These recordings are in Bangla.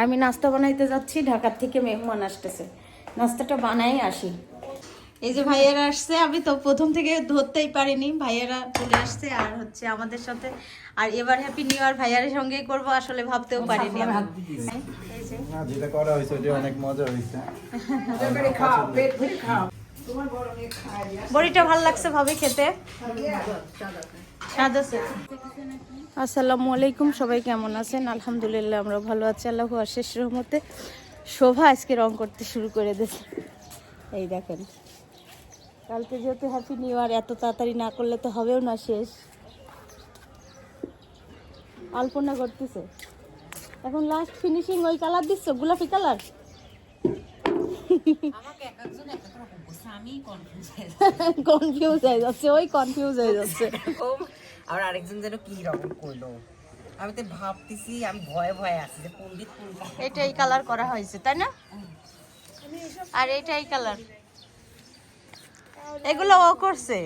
আমি নাস্তা বানাইতে যাচ্ছি ঢাকার থেকে মেহমান আসতেছে। নাস্তাটা বানাই আসি। এই যে ভাইয়েরা আসছে আমি তো প্রথম থেকে ধরতেই পারিনি ভাইয়েরা চলে আসছে আর হচ্ছে আমাদের সাথে। আর এবার হ্যাপি নিউ ইয়ার ভাইয়ারের সঙ্গে করব আসলে ভাবতেও পারিনি আমি। এই যে। না যেটা করা হয়েছে ওটা অনেক মজা হয়েছে। বড়িটা ভালো লাগছে ভাবে খেতে। স্বাদ আছে। আসসালামু আলাইকুম সবাই কেমন আছেন? আলহামদুলিল্লাহ আমরা ভালো আছি আল্লাহ আশেষ রহমতে। শোভা আজকে রং করতে শুরু করে দিয়েছে। এই দেখেন। কালকে যেহেতু হ্যাপি নিউ ইয়ার এত তাড়াতাড়ি না করলে তো হবেও না শেষ। আলপনা করতেছে। এখন লাস্ট ফিনিশিং ওই কালার দিচ্ছ গোলাপি কালার কনফিউজ হয়ে যাচ্ছে। ওই কনফিউজ হয়ে যাচ্ছে। এরকম আর আরেকজন যেন কি রকম করল। আমি তো ভাবতেছি আমি ভয়ে ভয়ে আছি যে পন্ডিত পন্ডিত এটাই কালার করা হয়েছে তাই না? আর এটাই কালার এগুলো ও করছে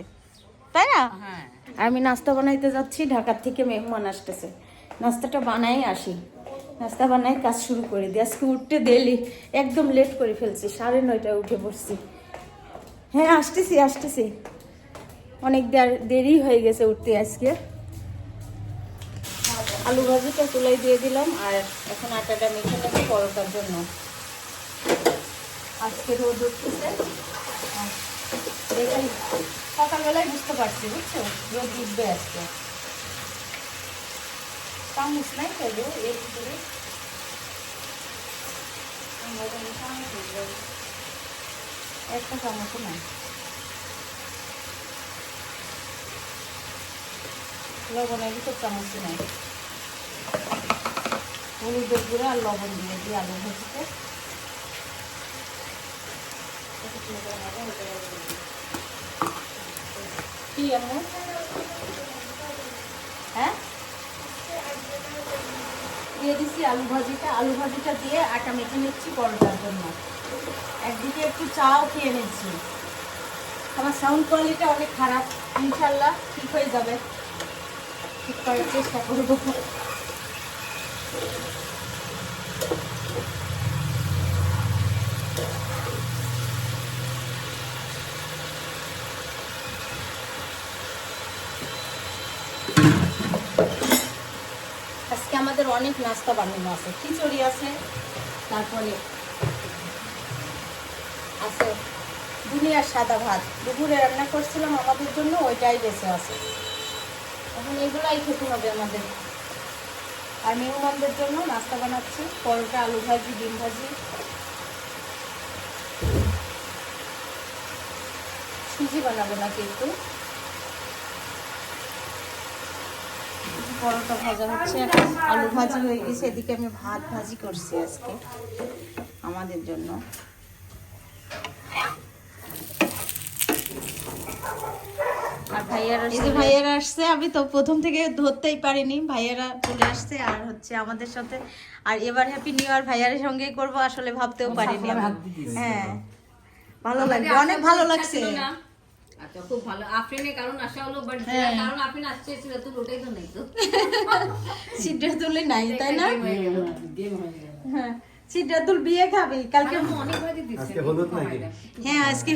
তাই না? হ্যাঁ। আমি নাস্তা বানাইতে যাচ্ছি ঢাকার থেকে মেহমান আসতেছে। নাস্তাটা বানাই আসি। নাস্তা বানাই কাজ শুরু করে দিই। আজকে উঠতে দেলি একদম লেট করে ফেলছি সাড়ে নয়টায় উঠে পড়ছি। হ্যাঁ আসতেছি আসতেছি। অনেক দের- হয়ে গেছে উঠতে আজকে। আলু ভাজিটা তুলাই দিয়ে দিলাম আর এখন আটাটা মেখে নেব পরোটার জন্য। আজকে রোদ উঠতেছে। সকালবেলায় বুঝতে পারছি বুঝছ? রোদ উঠবে আজকে। চামচ নাই তো গো, এর ভিতরে। একটা চামচও নাই। লবণের ভিতর চামচ নাই হলুদের গুঁড়ো আর লবণ দিয়ে দিই আলু ভাজিতে কি আম্মু হ্যাঁ? দিয়ে দিচ্ছি আলু ভাজিটা। আলু ভাজিটা দিয়ে আটা মেখে নিচ্ছি পরোটার জন্য। একদিকে একটু চাও খেয়ে নিচ্ছি। আমার সাউন্ড কোয়ালিটি অনেক খারাপ। ইনশাল্লাহ ঠিক হয়ে যাবে। ঠিক করার চেষ্টা আজকে আমাদের অনেক নাস্তা বানানো আছে। খিচুড়ি আছে, তারপরে আছে দুনিয়ার সাদা ভাত। দুপুরে রান্না করছিলাম, আমাদের জন্য ওইটাই বেঁচে আছে। এখন এগুলাই খেতে হবে আমাদের। আর মেহমানদের জন্য নাস্তা বানাচ্ছি, পরোটা, আলু ভাজি, ডিম ভাজি। সুজি বানাবো নাকি একটু? পরোটা ভাজা হচ্ছে, আলু ভাজি হয়ে গেছে, এদিকে আমি ভাত ভাজি করছি আজকে আমাদের জন্য। ভাইয়ারা ভাইয়ারা আসছে আমি তো প্রথম থেকে ধরতেই পারিনি। ভাইয়ারা চলে আসছে আর হচ্ছে আমাদের সাথে। আর এবার হ্যাপি নিউ ইয়ার ভাইয়ারের সঙ্গেই করব আসলে ভাবতেও পারিনি হ্যাঁ ভালো লাগবে অনেক ভালো লাগছে। আচ্ছা খুব ভালো। আফরিনের কারণ আসা হলো বাট হ্যাঁ। কারণ আফরিন আসছে ছিল ওটাই তো নেই তো। সিদ্ধার নাই তাই না? হ্যাঁ সিদ্ধাতুল বিয়ে খাবে কালকে অনেক ভাই দিচ্ছি আজকে হলুদ নাকি? হ্যাঁ আজকে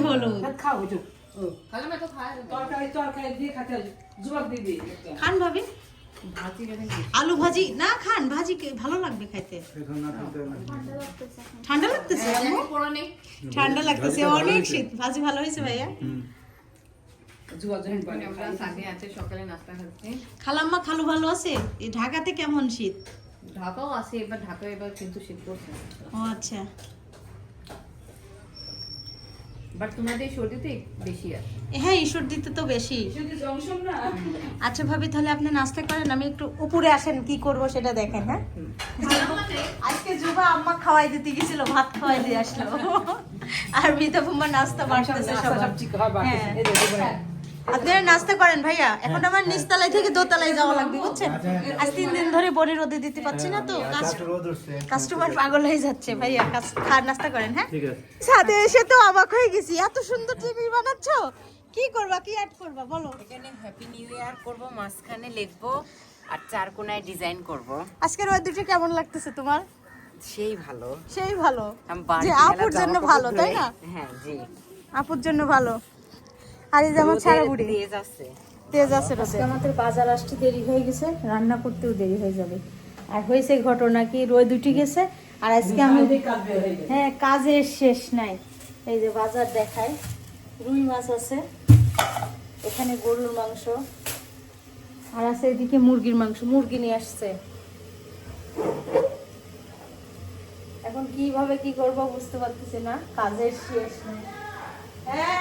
খান ভাবি? আলু ভাজি? না খান। ভাজি ভালো লাগবে খাইতে। ঠান্ডা লাগতেছে নেই। ঠান্ডা লাগতেছে অনেক শীত। ভাজি ভালো হয়েছে ভাইয়া। আমরা সাথে সকালে নাস্তা খাচ্ছি। খালাম্মা খালু ভালো আছে? এই ঢাকাতে কেমন শীত? ঢাকাও আছে এবার ঢাকা এবার কিন্তু শীত পড়ছে। ও আচ্ছা। বাট তোমাদের সর্দিতে বেশি আছে হ্যাঁ এই সর্দিতে তো বেশি। আচ্ছা ভাবি তাহলে আপনি নাস্তা করেন আমি একটু উপরে আসেন কি করব সেটা দেখেন হ্যাঁ? আজকে যুবা আম্মা খাওয়াই দিতে গেছিল ভাত খাওয়াই দিয়ে আসলো। আর মিতা ফুম্মা নাস্তা বাড়তেছে সবার। হ্যাঁ। আপনারা নাস্তা করেন ভাইয়া। এখন আমার নিচতলায় থেকে দোতলায় যাওয়া লাগবে বুঝছেন? আজ তিন দিন ধরে বড়ি রোদে দিতে পারছি না তো। কাস্টমার পাগল হয়ে যাচ্ছে ভাইয়া। খাওয়ার নাস্তা করেন হ্যাঁ? ঠিক আছে। ছাদে এসে তো অবাক হয়ে গেছি। এত সুন্দর বানাচ্ছো। কি করবা কি অ্যাড করবা বলো? এখানে হ্যাপি নিউ ইয়ার করব মাঝখানে লিখব আর চার কোনায় ডিজাইন করব। আজকের ওই দুটো কেমন লাগতেছে তোমার? সেই ভালো। সেই ভালো। যে আপুর জন্য ভালো তাই না? হ্যাঁ জি। আপুর জন্য ভালো। আর এই যে ছাড়া বুড়ি। তেজ আছে। তেজ আছে রোদে আমাদের বাজার আসতে দেরি হয়ে গেছে রান্না করতেও দেরি হয়ে যাবে। আর হয়েছে ঘটনা কি? রোদ উঠে গেছে আর আজকে আমি হ্যাঁ কাজের শেষ নাই। এই যে বাজার দেখায় রুই মাছ আছে এখানে গরুর মাংস আর আছে এদিকে মুরগির মাংস মুরগি নিয়ে আসছে। এখন কীভাবে কি করব বুঝতে পারতেছি না কাজের শেষ নাই। হ্যাঁ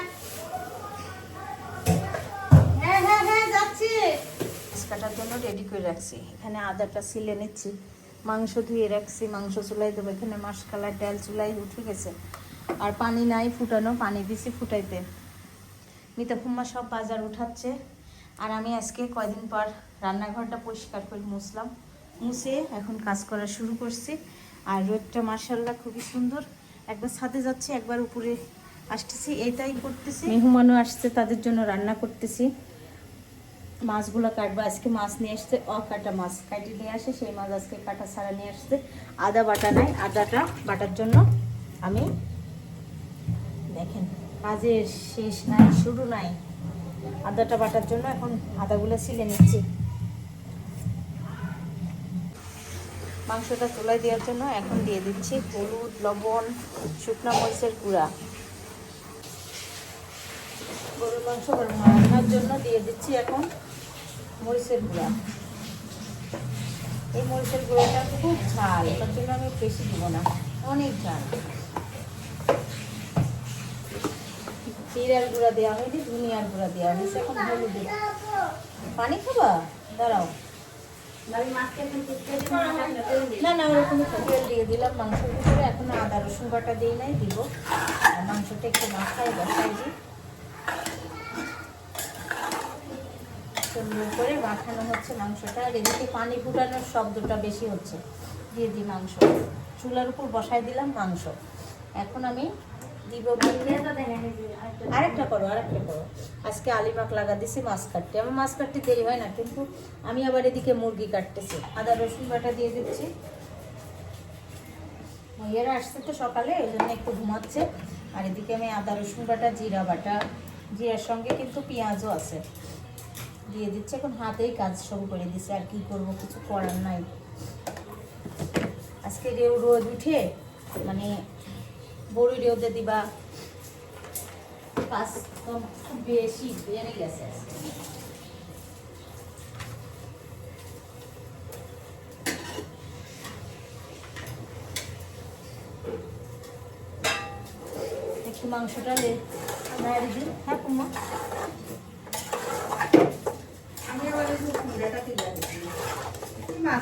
কাটার জন্য রেডি করে রাখছি। এখানে আদাটা সিলে নিচ্ছি। মাংস ধুয়ে রাখছি, মাংস চুলাই দেবো। এখানে মাসকালার ডাল চুলাই উঠে গেছে। আর পানি নাই ফুটানো, পানি দিছি ফুটাইতে। মিতা ফুম্মা সব বাজার উঠাচ্ছে। আর আমি আজকে কয়দিন পর রান্নাঘরটা পরিষ্কার করে মুছলাম। মুছে এখন কাজ করা শুরু করছি। আর রোদটা মার্শাল্লাহ খুবই সুন্দর। একবার ছাদে যাচ্ছি, একবার উপরে আসতেছি। এইটাই করতেছি। মেহমানও আসছে, তাদের জন্য রান্না করতেছি। মাছগুলো কাটবো। আজকে মাছ নিয়ে আসছে অকাটা মাছ। কাটি নিয়ে আসে, সেই মাছ আজকে কাটা ছাড়া নিয়ে আসছে। আদা বাটা নাই, আদাটা বাটার জন্য আমি দেখেন কাজের শেষ নাই, শুরু নাই। আদাটা বাটার জন্য এখন আদাগুলো ছিলে নিচ্ছি। মাংসটা চুলাই দেওয়ার জন্য এখন দিয়ে দিচ্ছি হলুদ, লবণ, শুকনো মরিচের গুঁড়া। গরুর মাংস রান্নার জন্য দিয়ে দিচ্ছি এখন। মরিচের গুঁড়া। এই মরিচের গুঁড়োটা খুব ঝাল, তার জন্য আমি বেশি দিব না, অনেক ঝাল। জিরার গুঁড়া দেওয়া হয়নি, ধনিয়ার গুঁড়া দেওয়া হয়েছে, এখন হলুদ পানি খাবা? দাঁড়াও। না না, ওরকম তেল দিয়ে দিলাম মাংসের ভিতরে। এখন আদা রসুন বাটা দিই নাই, দিব। আর মাংসটা একটু মাখায় বসাই দিই। সুন্দর করে মাখানো হচ্ছে মাংসটা। আর এদিকে পানি ফুটানোর শব্দটা বেশি হচ্ছে। দিয়ে দিই মাংস। চুলার উপর বসাই দিলাম মাংস। এখন আমি দিব আরেকটা করো আরেকটা করো। আজকে আলিমাক লাগা দিছি মাছ কাটতে। আমার মাছ কাটতে দেরি হয় না, কিন্তু আমি আবার এদিকে মুরগি কাটতেছি। আদা, রসুন বাটা দিয়ে দিচ্ছি। এরা আসছে তো সকালে ওই জন্য একটু ঘুমাচ্ছে। আর এদিকে আমি আদা, রসুন বাটা, জিরা বাটা, জিরার সঙ্গে কিন্তু পেঁয়াজও আছে। দিয়ে দিচ্ছে, এখন হাতেই কাজ শুরু করে দিচ্ছে আর কি করব, কিছু করার নাই। আজকে রেউ রোদ উঠে মানে বড়ি রোদে দিবা কাজ খুব বেশি বেড়ে গেছে মাংসটা নাড়ি দিই হ্যাঁ কুমা হ্যাঁ, হ্যাঁ, লাউলা মাছ।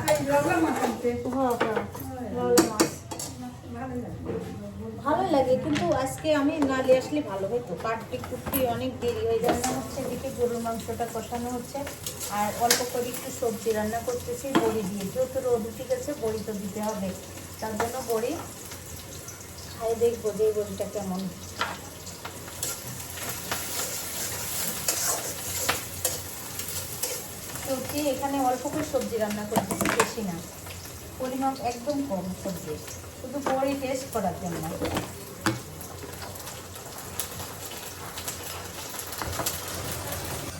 ভালো লাগে, কিন্তু আজকে আমি না নিয়ে আসলে ভালো হতো কাটতে কুটতে অনেক দেরি হয়ে রান্না হচ্ছে এদিকে গরুর মাংসটা কষানো হচ্ছে। আর অল্প করে একটু সবজি রান্না করতেছি, বড়ি দিয়ে। যেহেতু রোদ উঠে গেছে, বড়ি তো দিতে হবে। তার জন্য বড়ি খাই, দেখব যে বড়িটা কেমন। সবজি এখানে অল্প করে সবজি রান্না করতেছি বেশি না। পরিমাপ একদম কম সবজি। শুধু বড়ি টেস্ট করার জন্য।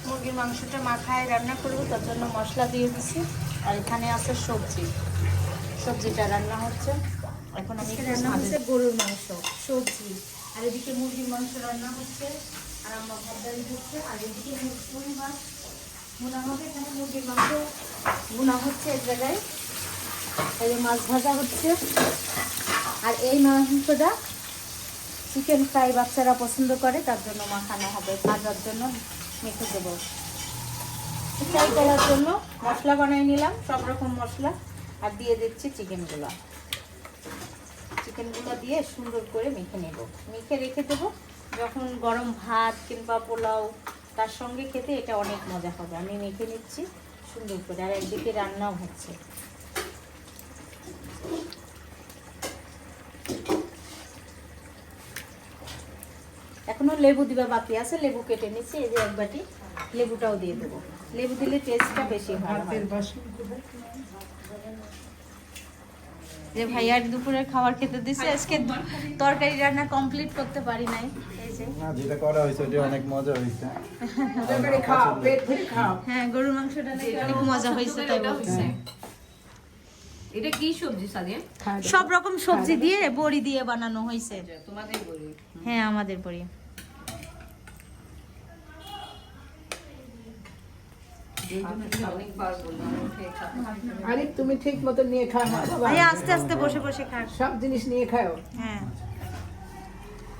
মুরগির মাংসটা মাখায় রান্না করব তার জন্য মশলা দিয়ে দিছি। আর এখানে আছে সবজি। সবজিটা রান্না হচ্ছে। এখন আমি রান্না হচ্ছে গরুর মাংস সবজি। আর এদিকে মুরগির মাংস রান্না হচ্ছে আর আমার ভাত ডালি হচ্ছে আর এদিকে মুরগি মাছ ভুনা হবে, এখানে মাংস ভুনা হচ্ছে এক জায়গায়। এই মাছ ভাজা হচ্ছে। আর এই মাংসটা চিকেন ফ্রাই বাচ্চারা পছন্দ করে, তার জন্য মাখানো হবে। ভাজার জন্য মেখে দেবো। ফ্রাই করার জন্য মশলা বানাই নিলাম, সব রকম মশলা। আর দিয়ে দিচ্ছি চিকেনগুলো চিকেনগুলো দিয়ে সুন্দর করে মেখে নেব। মেখে রেখে দেবো। যখন গরম ভাত কিংবা পোলাও তার সঙ্গে খেতে এটা অনেক মজা হবে। আমি মেখে নিচ্ছি সুন্দর করে আর একদিকে রান্নাও হচ্ছে। এখনও লেবু দিবা বাকি আছে লেবু কেটে নিচ্ছি এই যে এক বাটি লেবুটাও দিয়ে দেবো। লেবু দিলে টেস্টটা বেশি ভালো হয় যে ভাইয়ার দুপুরের খাবার খেতে দিছে আজকে তরকারি রান্না কমপ্লিট করতে পারি নাই। না যেটা করা হয়েছে ওটা অনেক মজা হয়েছে। হ্যাঁ গরুর মাংসটা নাকি অনেক মজা হয়েছে তাই বলছে। এটা কি সবজি সাদিয়া? সব রকম সবজি দিয়ে বড়ি দিয়ে বানানো হয়েছে। তোমাদের বলি হ্যাঁ আমাদের বড়ি। আরে তুমি ঠিক মতো নিয়ে খাও আস্তে আস্তে বসে বসে খাও। সব জিনিস নিয়ে খাও। হ্যাঁ।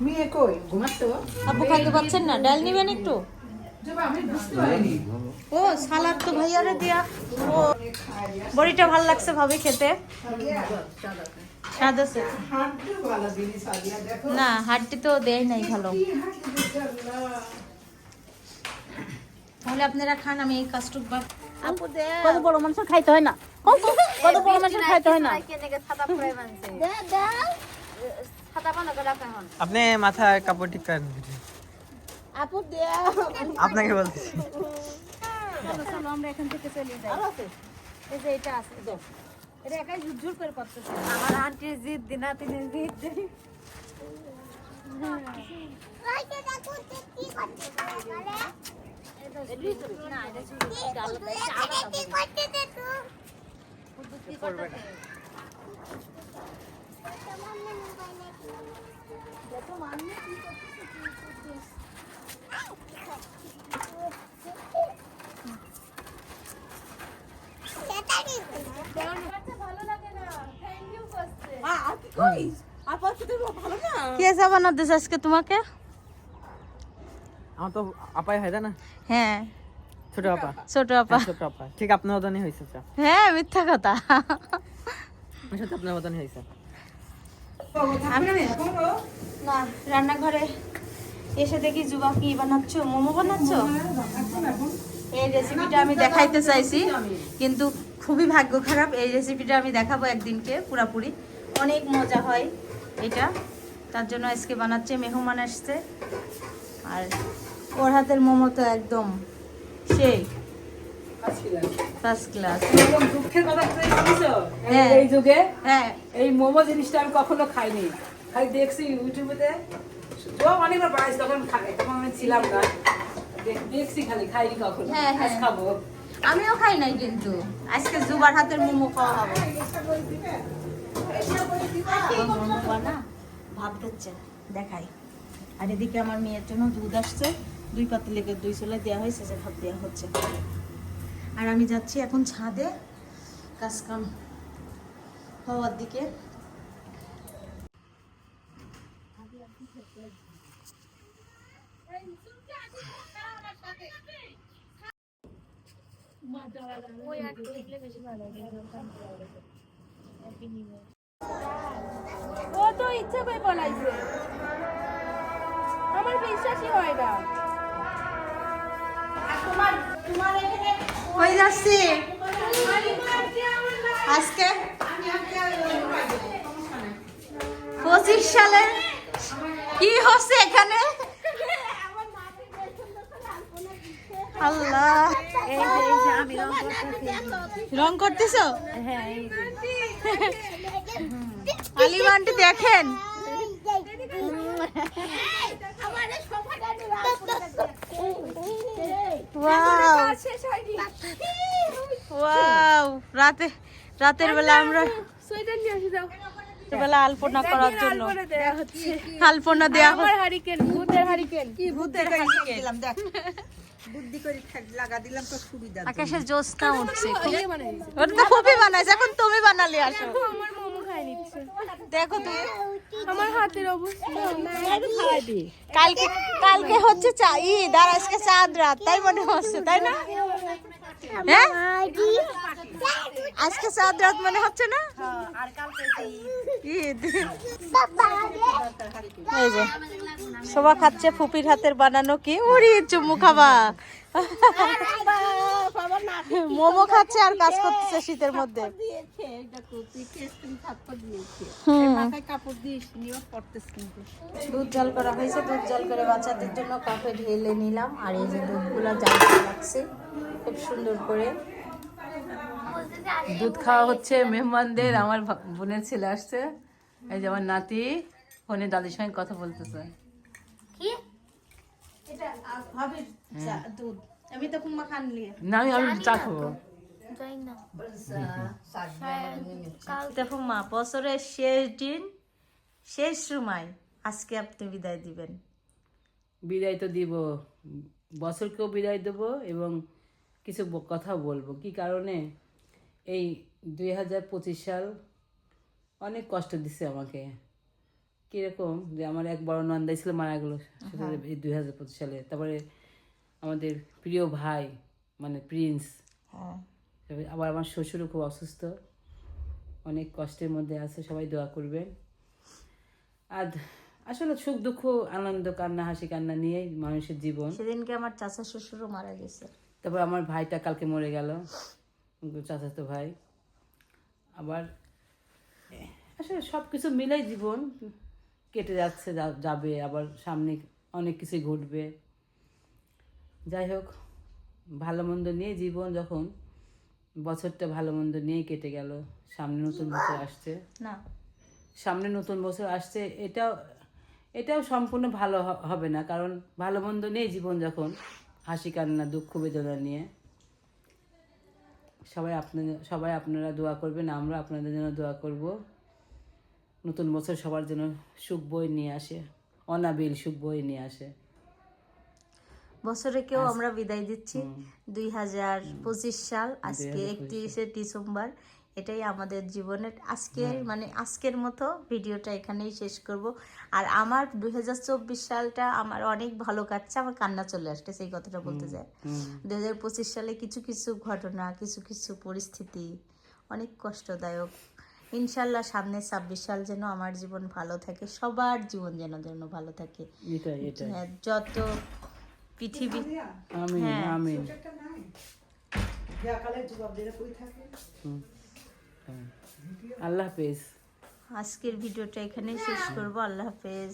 মেয়ে কই? ঘুমাতো আপু খাইতে পাচ্ছেন না? ডাল নিবেন একটু? ও সালাদ তো ভাইয়ারে দিয়া। ও বড়িটা ভালো লাগছে ভাবে খেতে। স্বাদ আছে। না হাড্ডি তো দেয় নাই ভালো। তাহলে আপনারা খান আমি এই কাজটুক বা কত বড় মানুষ খাইতে হয় না? কত বড় মানুষ খাইতে হয় না? আপনি মাথায় কাপড় ঠিক করেন আপনাকে বলতেছি আমরা এখান থেকে চলে যাই। এই যে এটা আছে। এটা একাই ঝুরঝুর করে পড়তেছে। আমার আন্টির জিদ দিনা তিনি জিদ কে বানাতে আজকে তোমাকে? আমার তো আপাই হয় না? হ্যাঁ। ছোট আপা। ছোট আপা। হ্যাঁ, ছোট আপা। ঠিক আপনার মতনই হয়েছে হ্যাঁ মিথ্যা কথা। আপনার মতনই হয়েছে না? রান্নাঘরে এসে দেখি জুবা কি বানাচ্ছ মোমো বানাচ্ছ? এই রেসিপিটা আমি দেখাইতে চাইছি কিন্তু খুবই ভাগ্য খারাপ এই রেসিপিটা আমি দেখাবো একদিনকে পুরাপুরি। অনেক মজা হয় এটা। তার জন্য আজকে বানাচ্ছে মেহমান আসছে। আর ওর হাতের মোমো তো একদম সেই। ফার্স্ট ক্লাস এরকম দুঃখের কথা হ্যাঁ। এই যুগে হ্যাঁ। এই মোমো জিনিসটা আমি কখনো খাইনি। খালি দেখছি ইউটিউবেতে। ও অনেকবার বাড়াইছি তখন খাই তখন আমি ছিলাম না। দেখছি খালি খাইনি কখনো। হ্যাঁ, হ্যাঁ। খাব। আমিও খাই নাই কিন্তু। আজকে জুবার হাতের মোমো খাওয়া হবে। মোমো বানা ভাত দিচ্ছে দেখাই। আর এদিকে আমার মেয়ের জন্য দুধ আসছে। দুই পাতি লেগে দুই চলে দেওয়া হয়েছে যে ভাত দেওয়া হচ্ছে। আর আমি যাচ্ছি এখন ছাদে কাজ কাম হওয়ার দিকে। ও তো ইচ্ছা করে বানাইছে আমার বিশ্বাসই হয় না। হয়ে যাচ্ছি? আজকে? পঁচিশ সালে? কি হচ্ছে এখানে? আল্লাহ। রং করতেছো? আলিম আন্টি দেখেন। রাতে রাতের বেলা আমরা সোয়েটার নিয়ে আসি দাও বেলা আলপনা করার জন্য করে দেয়া হচ্ছে। আলপনা দেয়া আমার হারিকেন ভূতের হারিকেন কি ভূতের আকাশে জ্যোৎস্না উঠছে। ইয়ে বানাইছে ওটা তো খুবই বানাইছে এখন তুমি বানালে আসো। খাই নিচ্ছে। দেখো তুমি আমার হাতের অবস্থা। কালকে কালকে হচ্ছে চা ঈদ আর আজকে চাঁদ রাত তাই মনে হচ্ছে তাই না? হ্যাঁ? আজকে চাঁদ রাত মনে হচ্ছে না? শোভা খাচ্ছে ফুপির হাতের বানানো কি? উড়ি চুমু খাবা। মোমো খাচ্ছে আর কাজ করতেছে শীতের মধ্যে। দুধ জল করা হয়েছে দুধ জল করে বাচ্চাদের জন্য কাপে ঢেলে নিলাম। আর এই যে দুধগুলো জাল লাগছে খুব সুন্দর করে। দুধ খাওয়া হচ্ছে মেহমানদের আমার বোনের ছেলে আসছে। এই যে আমার নাতি ফোনে দাদির সঙ্গে কথা বলতেছে। কি? এটা দুধ আমি তো কুম্মা খান লিয়ে না আমি আমি চা খাব দেখো মা বছরের শেষ দিন শেষ সময় আজকে আপনি বিদায় দিবেন বিদায় তো দিব বছরকেও বিদায় দেবো এবং কিছু কথা বলব কি কারণে এই দুই হাজার পঁচিশ সাল অনেক কষ্ট দিছে আমাকে কীরকম যে আমার এক বড় নন্দাই ছিল মারা গেলো সেটা এই দুই হাজার পঁচিশ সালে তারপরে আমাদের প্রিয় ভাই মানে প্রিন্স। হ্যাঁ। আবার আমার শ্বশুরও খুব অসুস্থ। অনেক কষ্টের মধ্যে আছে সবাই দোয়া করবেন। আর আসলে সুখ দুঃখ আনন্দ কান্না হাসি কান্না নিয়েই মানুষের জীবন। সেদিনকে আমার চাচা শ্বশুরও মারা গেছে। তারপর আমার ভাইটা কালকে মরে গেল চাচাতো ভাই। আবার আসলে সব কিছু মিলাই জীবন কেটে যাচ্ছে যাবে। আবার সামনে অনেক কিছুই ঘটবে। যাই হোক ভালো মন্দ নিয়ে জীবন যখন বছরটা ভালো মন্দ নিয়েই কেটে গেল। সামনে নতুন বছর আসছে। না। সামনে নতুন বছর আসছে এটাও এটাও সম্পূর্ণ ভালো হবে না। কারণ ভালো মন্দ নেই জীবন যখন হাসি কান্না দুঃখ বেদনা নিয়ে সবাই আপনাদের সবাই আপনারা দোয়া করবেন আমরা আপনাদের জন্য দোয়া করব। নতুন বছর সবার জন্য সুখ বই নিয়ে আসে অনাবিল সুখ বই নিয়ে আসে। বছরে কেউ আমরা বিদায় দিচ্ছি। দুই হাজার পঁচিশ সাল আজকে একত্রিশে ডিসেম্বর। এটাই আমাদের জীবনের আজকের মানে আজকের মতো ভিডিওটা এখানেই শেষ করব। আর আমার দুই হাজার চব্বিশ সালটা আমার অনেক ভালো কাটছে আমার কান্না চলে আসছে সেই কথাটা বলতে চাই দুই পঁচিশ সালে কিছু কিছু ঘটনা কিছু কিছু পরিস্থিতি অনেক কষ্টদায়ক। ইনশাল্লাহ সামনে ছাব্বিশ সাল যেন আমার জীবন ভালো থাকে সবার জীবন যেন যেন ভালো থাকে। হ্যাঁ, যত পৃথিবী আমিন হ্যাঁ। আমিন হুম। হ্যাঁ। আল্লাহ হাফেজ আজকের ভিডিওটা এখানেই শেষ করব আল্লাহ হাফেজ